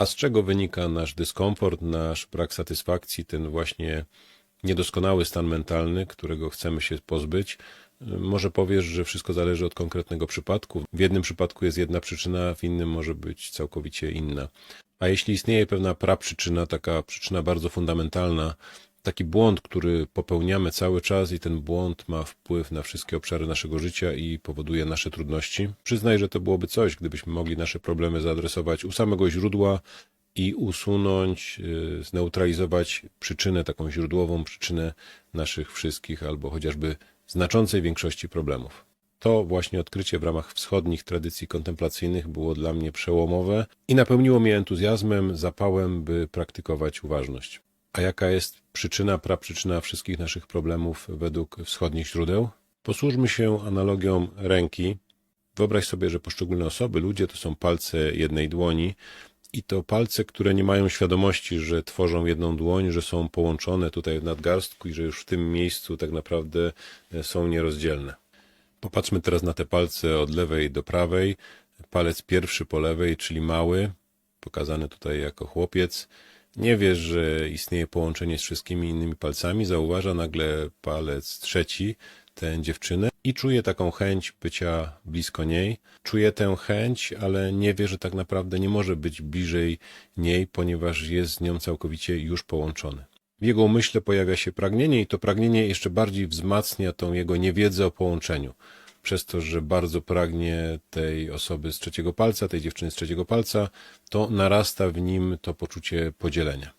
A z czego wynika nasz dyskomfort, nasz brak satysfakcji, ten właśnie niedoskonały stan mentalny, którego chcemy się pozbyć? Może powiesz, że wszystko zależy od konkretnego przypadku. W jednym przypadku jest jedna przyczyna, w innym może być całkowicie inna. A jeśli istnieje pewna praprzyczyna, taka przyczyna bardzo fundamentalna, taki błąd, który popełniamy cały czas i ten błąd ma wpływ na wszystkie obszary naszego życia i powoduje nasze trudności, przyznaj, że to byłoby coś, gdybyśmy mogli nasze problemy zaadresować u samego źródła i usunąć, y, zneutralizować przyczynę, taką źródłową przyczynę naszych wszystkich albo chociażby znaczącej większości problemów. To właśnie odkrycie w ramach wschodnich tradycji kontemplacyjnych było dla mnie przełomowe i napełniło mnie entuzjazmem, zapałem, by praktykować uważność. A jaka jest przyczyna, praprzyczyna wszystkich naszych problemów według wschodnich źródeł? Posłużmy się analogią ręki. Wyobraź sobie, że poszczególne osoby, ludzie to są palce jednej dłoni i to palce, które nie mają świadomości, że tworzą jedną dłoń, że są połączone tutaj w nadgarstku i że już w tym miejscu tak naprawdę e, są nierozdzielne. Popatrzmy teraz na te palce od lewej do prawej. Palec pierwszy po lewej, czyli mały, pokazany tutaj jako chłopiec, nie wie, że istnieje połączenie z wszystkimi innymi palcami, zauważa nagle palec trzeci, tę dziewczynę i czuje taką chęć bycia blisko niej. Czuje tę chęć, ale nie wie, że tak naprawdę nie może być bliżej niej, ponieważ jest z nią całkowicie już połączony. W jego umyśle pojawia się pragnienie i to pragnienie jeszcze bardziej wzmacnia tą jego niewiedzę o połączeniu. Przez to, że bardzo pragnie tej osoby z trzeciego palca, tej dziewczyny z trzeciego palca, to narasta w nim to poczucie podzielenia.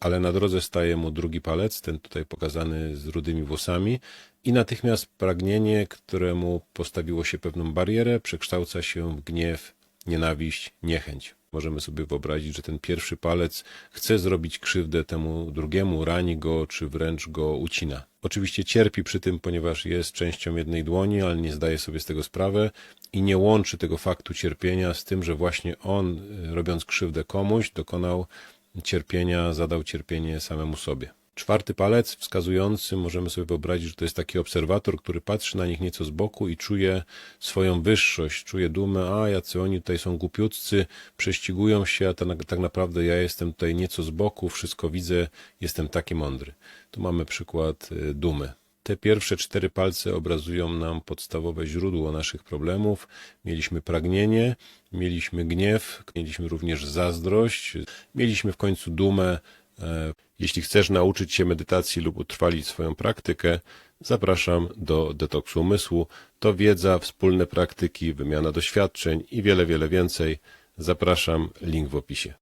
Ale na drodze staje mu drugi palec, ten tutaj pokazany z rudymi włosami, i natychmiast pragnienie, któremu postawiło się pewną barierę, przekształca się w gniew, nienawiść, niechęć. Możemy sobie wyobrazić, że ten pierwszy palec chce zrobić krzywdę temu drugiemu, rani go, czy wręcz go ucina. Oczywiście cierpi przy tym, ponieważ jest częścią jednej dłoni, ale nie zdaje sobie z tego sprawy i nie łączy tego faktu cierpienia z tym, że właśnie on, y, robiąc krzywdę komuś, dokonał cierpienia, zadał cierpienie samemu sobie. Czwarty palec wskazujący, możemy sobie wyobrazić, że to jest taki obserwator, który patrzy na nich nieco z boku i czuje swoją wyższość, czuje dumę, a jacy oni tutaj są głupiutcy, prześcigują się, a tak, naprawdę ja jestem tutaj nieco z boku, wszystko widzę, jestem taki mądry. Tu mamy przykład y, dumy. Te pierwsze cztery palce obrazują nam podstawowe źródło naszych problemów. Mieliśmy pragnienie, mieliśmy gniew, mieliśmy również zazdrość, mieliśmy w końcu dumę. E, Jeśli chcesz nauczyć się medytacji lub utrwalić swoją praktykę, zapraszam do detoksu umysłu. To wiedza, wspólne praktyki, wymiana doświadczeń i wiele, wiele więcej. Zapraszam, link w opisie.